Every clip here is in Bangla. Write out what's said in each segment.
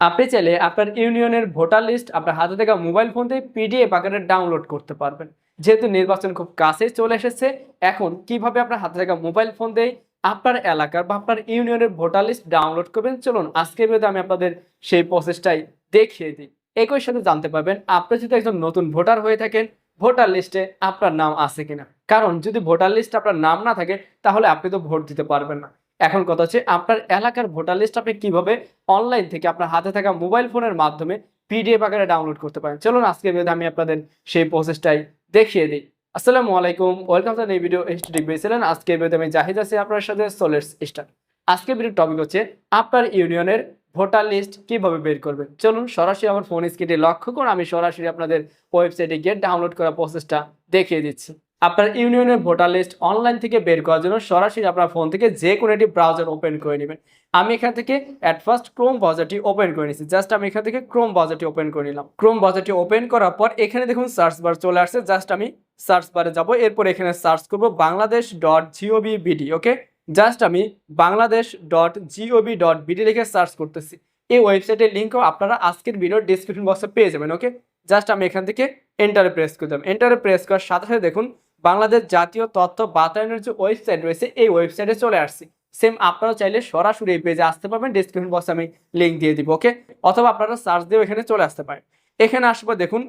আপনি চাইলে আপনার ইউনিয়নের ভোটার লিস্ট আপনার হাতে থাকা মোবাইল ফোন থেকে পিডিএফ আকারে ডাউনলোড করতে পারবেন। যেহেতু নির্বাচন খুব কাছে চলে এসেছে, এখন কীভাবে আপনার হাতে থাকা মোবাইল ফোন দিয়ে আপনার এলাকার বা আপনার ইউনিয়নের ভোটার লিস্ট ডাউনলোড করবেন? চলুন, আজকের ভিডিওতে আমি আপনাদের সেই প্রসেসটাই দেখিয়ে দিই। একই সাথে জানতে পারবেন, আপনি যদি একজন নতুন ভোটার হয়ে থাকেন, ভোটার লিস্টে আপনার নাম আছে কিনা? কারণ যদি ভোটার লিস্টে আপনার নাম না থাকে, তাহলে আপনি তো ভোট দিতে পারবেন না। এখন কথা হচ্ছে আপনার এলাকার ভোটার লিস্ট আপনি কীভাবে অনলাইন থেকে আপনার হাতে থাকা মোবাইল ফোনের মাধ্যমে পিডিএফ আকারে ডাউনলোড করতে পারেন। চলুন ভিডিওতে আমি আপনাদের সেই প্রসেসটাই দেখিয়ে দিই। আসসালামু আলাইকুম ওয়েলকাম টু এই ভিডিও এইচডি বেসেলেন আজকের ভিডিওতে আমি জাহিদ আছি আপনার সাথে সোলেটস স্টার আজকের ভিডিওর টপিক হচ্ছে আপনার ইউনিয়নের ভোটার লিস্ট কীভাবে বের করবেন। চলুন, সরাসরি আমার ফোন স্ক্রিনে লক্ষ্য করুন, আমি সরাসরি আপনাদের ওয়েবসাইটে গিয়ে ডাউনলোড করা প্রসেসটা দেখিয়ে দিচ্ছি। আপনার ইউনিয়নের ভোটার লিস্ট অনলাইন থেকে বের করার জন্য সরাসরি আপনার ফোন থেকে যে কোনো একটি ব্রাউজার ওপেন করে নেবেন। আমি এখান থেকে অ্যাট ফার্স্ট ক্রোম ব্রাউজারটি ওপেন করে নিচ্ছি জাস্ট আমি এখান থেকে ক্রোম ব্রাউজারটি ওপেন করে নিলাম। ক্রোম ব্রাউজারটি ওপেন করার পর এখানে দেখুন সার্চ বার চলে আসছে। জাস্ট আমি সার্চ বারে যাব। এরপর এখানে সার্চ করব Bangladesh dot GOB BD okay just আমি Bangladesh dot GOB dot BD লিখে সার্চ করতেছি। এই ওয়েবসাইটের লিঙ্কও আপনারা আজকের ভিডিওর ডিসক্রিপশন বক্সে পেয়ে যাবেন ওকে জাস্ট আমি এখান থেকে এন্টারে প্রেস করে দিলাম এন্টারে প্রেস করার সাথে সাথে দেখুন বাংলাদেশ জাতীয় তথ্য বাতায়নের যে ওয়েবসাইট রয়েছে। এই ওয়েবসাইটে চলে আসছি। সেম আপনারা চাইলে সরাসরি এই পেজে আসতে পারবেন। ডিসক্রিপশন বক্সে আমি লিঙ্ক দিয়ে দিব ওকে অথবা আপনারা সার্চ দিয়েও এখানে চলে আসতে পারেন। এখানে আসব, দেখুন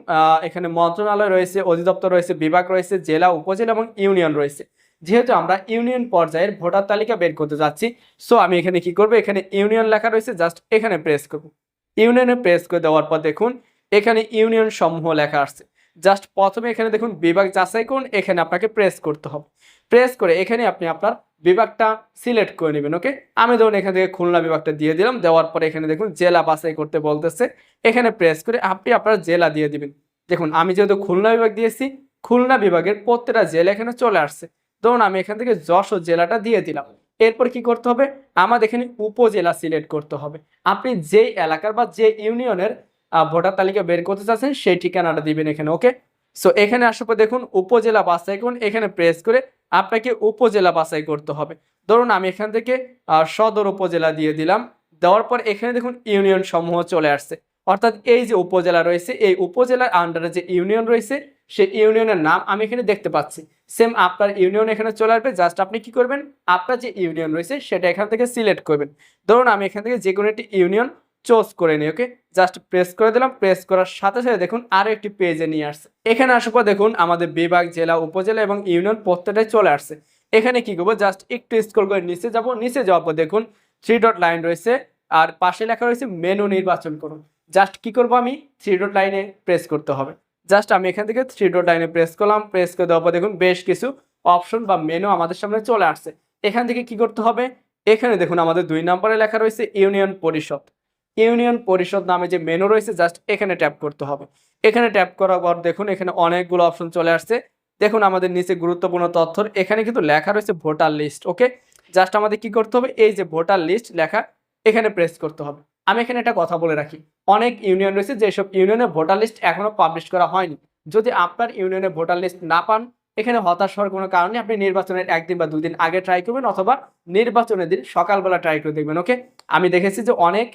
এখানে মন্ত্রণালয় রয়েছে, অধিদপ্তর রয়েছে, বিভাগ রয়েছে, জেলা, উপজেলা এবং ইউনিয়ন রয়েছে। যেহেতু আমরা ইউনিয়ন পর্যায়ের ভোটার তালিকা বের করতে যাচ্ছি সো আমি এখানে কি করব? এখানে ইউনিয়ন লেখা রয়েছে জাস্ট এখানে প্রেস করব। ইউনিয়নে প্রেস করে দেওয়ার পর দেখুন, এখানে ইউনিয়ন সমূহ লেখা আসছে। জাস্ট প্রথমে এখানে দেখুন বিভাগ যাচাই করুন, এখানে আপনাকে প্রেস করতে হবে। প্রেস করে এখানে আপনি আপনার বিভাগটা সিলেক্ট করে নেবেন ওকে আমি ধরুন এখান থেকে খুলনা বিভাগটা দিয়ে দিলাম, দেওয়ার পরে এখানে দেখুন জেলা বাছাই করতে বলতেছে। এখানে প্রেস করে আপনি আপনার জেলা দিয়ে দিবেন। দেখুন, আমি যেহেতু খুলনা বিভাগ দিয়েছি, খুলনা বিভাগের প্রত্যেকটা জেলা এখানে চলে আসছে। ধরুন আমি এখান থেকে যশোর জেলাটা দিয়ে দিলাম। এরপর কি করতে হবে? আমাদের এখানে উপজেলা সিলেক্ট করতে হবে। আপনি যেই এলাকার বা যে ইউনিয়নের ভোটার তালিকা বের করতে চাচ্ছেন, সেই ঠিকানাটা দিবেন এখানে, ওকে? সো এখানে আসার পর দেখুন, উপজেলা বাছাই করুন, এখানে প্রেস করে আপনাকে উপজেলা বাছাই করতে হবে। ধরুন আমি এখান থেকে সদর উপজেলা দিয়ে দিলাম, দেওয়ার পর এখানে দেখুন ইউনিয়ন সমূহ চলে আসছে। অর্থাৎ এই যে উপজেলা রয়েছে, এই উপজেলার আন্ডারে যে ইউনিয়ন রয়েছে, সেই ইউনিয়নের নাম আমি এখানে দেখতে পাচ্ছি। সেম আপনার ইউনিয়ন এখানে চলে আসবে জাস্ট আপনি কি করবেন? আপনার যে ইউনিয়ন রয়েছে, সেটা এখান থেকে সিলেক্ট করবেন। ধরুন আমি এখান থেকে যে কোনো একটি ইউনিয়ন চুজ করে নিই ওকে জাস্ট প্রেস করে দিলাম প্রেস করার সাথে সাথে দেখুন আরও একটি পেজে নিয়ে আসছে। এখানে আসার পর দেখুন আমাদের বিভাগ, জেলা, উপজেলা এবং ইউনিয়ন প্রত্যেকটাই চলে আসছে। এখানে কি করব? জাস্ট একটু স্ক্রল করে নিচে যাব। নিচে যাওয়ার পর দেখুন থ্রি ডট লাইন রয়েছে আর পাশে লেখা রয়েছে মেনু নির্বাচন করুন। জাস্ট কি করব আমি? থ্রি ডট লাইনে প্রেস করতে হবে। জাস্ট আমি এখান থেকে থ্রি ডট লাইনে প্রেস করলাম প্রেস করে দেওয়ার পর দেখুন বেশ কিছু অপশন বা মেনু আমাদের সামনে চলে আসছে। এখান থেকে কি করতে হবে? এখানে দেখুন আমাদের দুই নম্বরে লেখা রয়েছে ইউনিয়ন পরিষদ। ইউনিয়ন পরিষদ নামে যে মেনু রয়েছে জাস্ট এখানে ট্যাপ করতে হবে। এখানে ট্যাপ করার পর দেখুন, এখানে অনেকগুলো অপশন চলে আসছে। দেখুন, আমাদের নিচে গুরুত্বপূর্ণ তথ্য, এখানে কিন্তু লেখা রয়েছে ভোটার লিস্ট ওকে জাস্ট আমাদের কি করতে হবে? এই যে ভোটার লিস্ট লেখা, এখানে প্রেস করতে হবে। আমি এখানে একটা কথা বলে রাখি। অনেক ইউনিয়ন রয়েছে, যেসব ইউনিয়নে ভোটার লিস্ট এখনও পাবলিশ করা হয়নি। যদি আপনার ইউনিয়নে ভোটার লিস্ট না পান, এখানে হতাশ হওয়ার কোনো কারণে আপনি নির্বাচনের একদিন বা দুই দিন আগে ট্রাই করবেন, অথবা নির্বাচনের দিন সকালবেলা ট্রাই করে দেখবেন ওকে আমি দেখেছি যে অনেক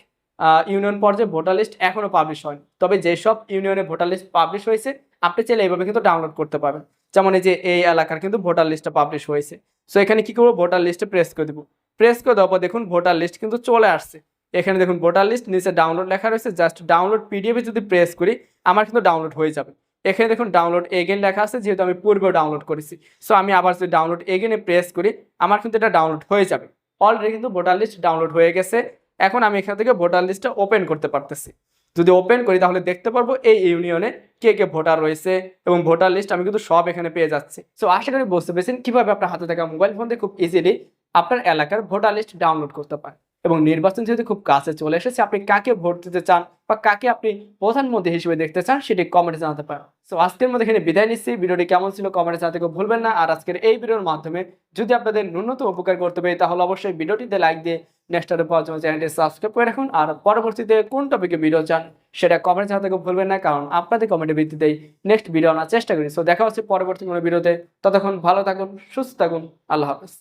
ইউনিয়ন পর্যায়ে ভোটার লিস্ট এখনও পাবলিশ হয়নি। তবে যেসব ইউনিয়নে ভোটার লিস্ট পাবলিশ হয়েছে, আপনি চাইলে এইভাবে কিন্তু ডাউনলোড করতে পারবেন। যেমন এই যে এই এলাকার কিন্তু ভোটার লিস্টটা পাবলিশ হয়েছে। সো এখানে কি করব? ভোটার লিস্টে প্রেস করে দেবো। প্রেস করে দেওয়ার পর দেখুন ভোটার লিস্ট কিন্তু চলে আসছে। এখানে দেখুন ভোটার লিস্ট নিচে ডাউনলোড লেখা রয়েছে। জাস্ট ডাউনলোড পিডিএফে যদি প্রেস করি, আমার কিন্তু ডাউনলোড হয়ে যাবে। এখানে দেখুন ডাউনলোড এগেন লেখা আছে, যেহেতু আমি পূর্বেও ডাউনলোড করেছি। সো আমি আবার যদি ডাউনলোড এগেনে প্রেস করি, আমার কিন্তু এটা ডাউনলোড হয়ে যাবে। অলরেডি কিন্তু ভোটার লিস্ট ডাউনলোড হয়ে গেছে। এখন আমি এখান থেকে ভোটার লিস্টটা ওপেন করতে পারতেছি। যদি ওপেন করি, তাহলে দেখতে পারব এই ইউনিয়নে কে কে ভোটার রয়েছে এবং ভোটার লিস্ট আমি কিন্তু সব এখানে পেয়ে যাচ্ছি। সো আশা করি বুঝতে পেরেছেন কীভাবে আপনার হাতে থাকা মোবাইল ফোন দিয়ে খুব ইজিলি আপনার এলাকার ভোটার লিস্ট ডাউনলোড করতে পারেন। এবং নির্বাচন যেহেতু খুব কাছে চলে এসেছে, আপনি কাকে ভোট দিতে চান বা কাকে আপনি প্রধানমন্ত্রী হিসেবে দেখতে চান সেটি কমেন্টে জানাতে পারেন। সো আজকের মধ্যে এখানে বিদায় নিচ্ছি। ভিডিওটি কেমন ছিল কমেন্টে জানাতে কেউ ভুলবেন না। আর আজকের এই ভিডিওর মাধ্যমে যদি আপনাদের ন্যূনতম উপকার করতে পারি, তাহলে অবশ্যই ভিডিওটিতে লাইক দিয়ে নেক্সট আরও পাওয়ার জন্য চ্যানেলটি সাবস্ক্রাইব করে রাখুন। আর পরবর্তীতে কোন টপিকে ভিডিও চান, সেটা কমেন্ট জানাতে কেউ ভুলবেন না, কারণ আপনাদের কমেন্টের ভিত্তিতেই নেক্সট ভিডিও আনার চেষ্টা করি। সো দেখা হচ্ছে পরবর্তী কোনো ভিডিওতে ততক্ষণ ভালো থাকুন, সুস্থ থাকুন। আল্লাহ হাফেজ।